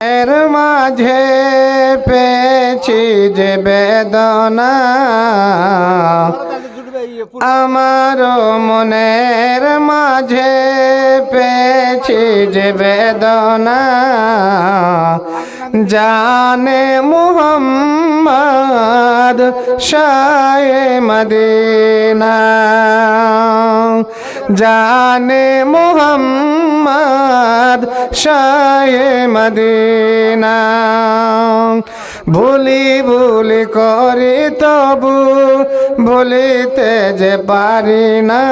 এর মাঝে পেয়েছি যে বেদনা। আমার মনের মাঝে পেয়েছি যে বেদনা। জানে মুহাম্মদ শায়ে মদিনা। জানে মুহাম্মদ শায়ে মদিনা। ভুলি ভুলি করি তবু ভুলিতে যে পারি না।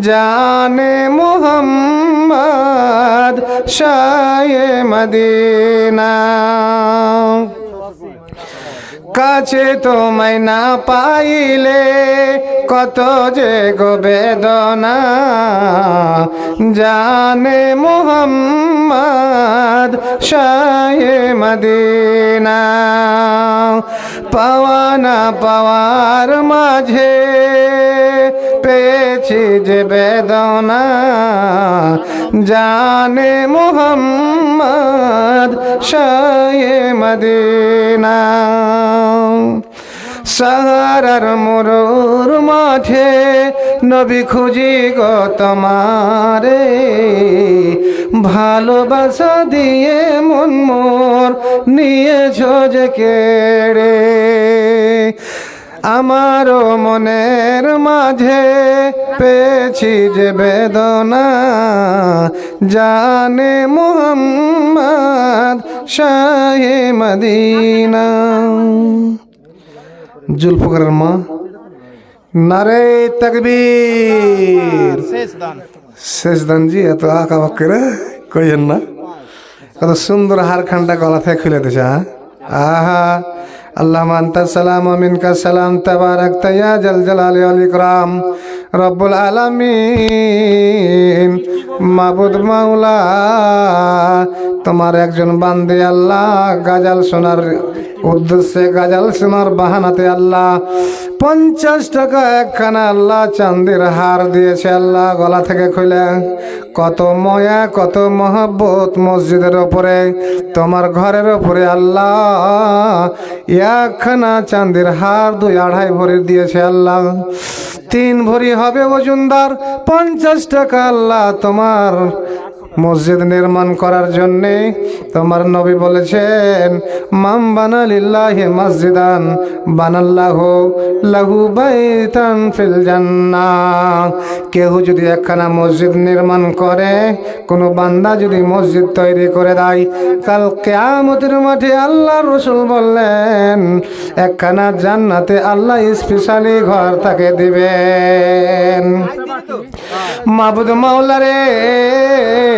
জানে মুহাম্মদ শায়ে মদিনা। কাছে তোমায় না পাইলে কত যে গোবেদনা জানে মোহাম্মদ শায়ে মদিনা। পাওয়া না পাওয়ার মাঝে পেয়েছি যে বেদনা। জানে মোহাম্মদ শায়ে মদিনা। সাহারার মরুর মাঠে নবী খুঁজি গো তোমারে। ভালোবাসা দিয়ে মন মোর নিয়েছ যে কেড়ে। আমারও মনের মাঝে পেয়েছি যে বেদনা। জানে মোহাম্মদ শাহে মদিনা। জুলফকারের মা নারে তকবীর। শেষ দান জি এত আঁকা বাক্যরে কইেন না। কত সুন্দর হার খানটা গলা থেকে খুলে দিছে হ্যাঁ? আহা আল্লাহ মান্তা সালাম মিনকা সালাম তাবারাক তাইয়া জল জালাল ইকরাম। রব্বুল আলামিন, মাবুদ মাওলা, তোমার একজন বান্দে আল্লাহ, গাজাল সোনার উদ্দেশ্যে গাজাল সোনার বাহানাতে আল্লাহ পঞ্চাশ টাকা একখানা আল্লাহ চান্দির হার দিয়েছে, আল্লাহ গলা থেকে খুলে। কত ময়া, কত মহব্বত মসজিদের ওপরে, তোমার ঘরের ওপরে আল্লাহ একখানা চান্দির হার দুই আড়াই ভরি দিয়েছে, আল্লাহ। তিন ভরি হবে ওজনদার পঞ্চাশ টাকা আল্লাহ তোমার মসজিদ নির্মাণ করার জন্যে তোমার নবী বলেছেন মাম বানালিল্লাহে মসজিদান বানাল্লাহ লাহু বাইতান ফিল জান্নাহ। কেউ যদি একখানা মসজিদ নির্মাণ করে কোনো বান্দা যদি মসজিদ তৈরি করে দেয় কাল কেয়ামতের মাঠে আল্লাহ রসুল বললেন একখানা জান্নাতে আল্লাহ স্পেশালি ঘর তাকে দিবেন। মাবুদ মাওলারে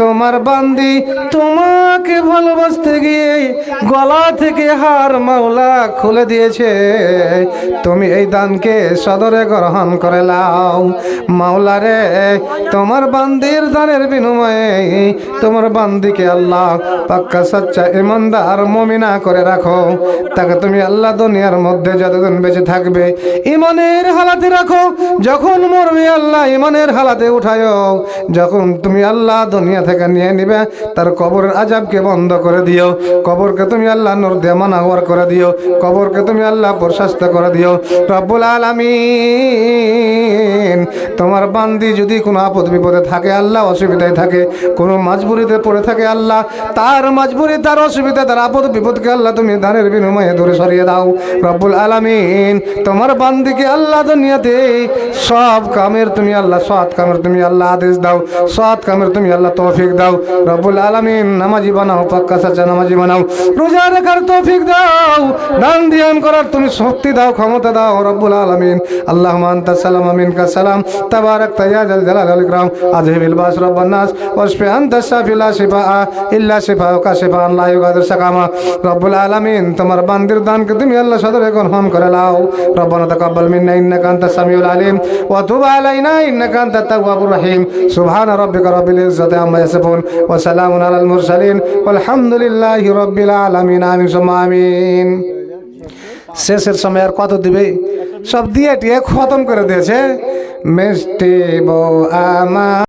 তোমার বান্দি তোমাকে ভালোবাসতে গিয়ে গলা থেকে হার মাওলা খুলে দিয়েছে। তুমি এই দানকে সদরে গ্রহণ করে লাও মাওলারে তোমার বান্দির দানের বিনিময়ে তোমার বান্দিকে আল্লাহ পাক্কা সচ্চা ইমানদার মমিনা করে রাখো। তাকে তুমি আল্লাহ দুনিয়ার মধ্যে যতদিন বেঁচে থাকবে ইমানের হালাতে রাখো। যখন মরবে আল্লাহ ইমানের হালাতে উঠায় যখন তুমি আল্লাহ দুনিয়া থেকে নিয়ে নিবে, তার কবরের আজাবকে বন্ধ করে দিও। কবরকে তুমি আল্লাহ নূর দিয়ে মানাওয়ার করে দিও। কবরকে তুমি আল্লাহ প্রশস্ত করে দিও। রব্বুল আলামিন, তোমার বান্দি যদি কোনো আপদ বিপদে থাকে, আল্লাহ অসুবিধায় থাকে, কোনো মাজবুরিতে পড়ে থাকে, আল্লাহ তার মাজবুরি, তার অসুবিধা, তার আপদ বিপদকে আল্লাহ তুমি দানের বিনিময়ে দূরে সরিয়ে দাও। রব্বুল আলামিন, তোমার বান্দিকে আল্লাহ দুনিয়াতে সব কামের তুমি আল্লাহ, সৎ কামের তুমি আল্লাহ আদেশ দাও। সৎ কামের তুমি আল্লাহ তৌফিক দাও। রব্বুল আলামিন নামাজি বানাও, পাক্কা সাচা নামাজি বানাও। রোজা রাখার তৌফিক দাও। দান ধ্যান করার তুমি শক্তি দাও, ক্ষমতা দাও রব্বুল আলামিন। আল্লাহ আনতা সালাম আমিন কা সালাম। তাবারাক তাইয়া জাল জালাল আল ইকরাম। আজহিবিল বাস রব্বান নাস। ওয়াশফি আনতা শাফি লা শিফা ইল্লা শিফা কা শিফা লা ইউগাদির সাকামা। রব্বুল আলামিন, তোমার বান্দির দানকে তুমি আল্লাহ সদরে গ্রহণ করে লাও রব্বানা তাকাব্বাল মিন্না, ইন্নাকা আনতাস সামিউল আলিম। ওয়া তুব আলাইনা, ইন্নাকা আনতাত তাওয়াবুর রহিম। সুবহান রাব্বিকা রাব্বিল ইজ্জাতি আম্মা ইয়াসিফুন ওয়া সালামুন আলাল মুরসালিন আলহামদুলিল্লাহি রাব্বিল আলামিন, আমিন আমিন। শেষের সময় আর কত দিবে? সব দিয়ে টিয়ে খতম করে দিয়েছে। মিষ্টি বউ আমা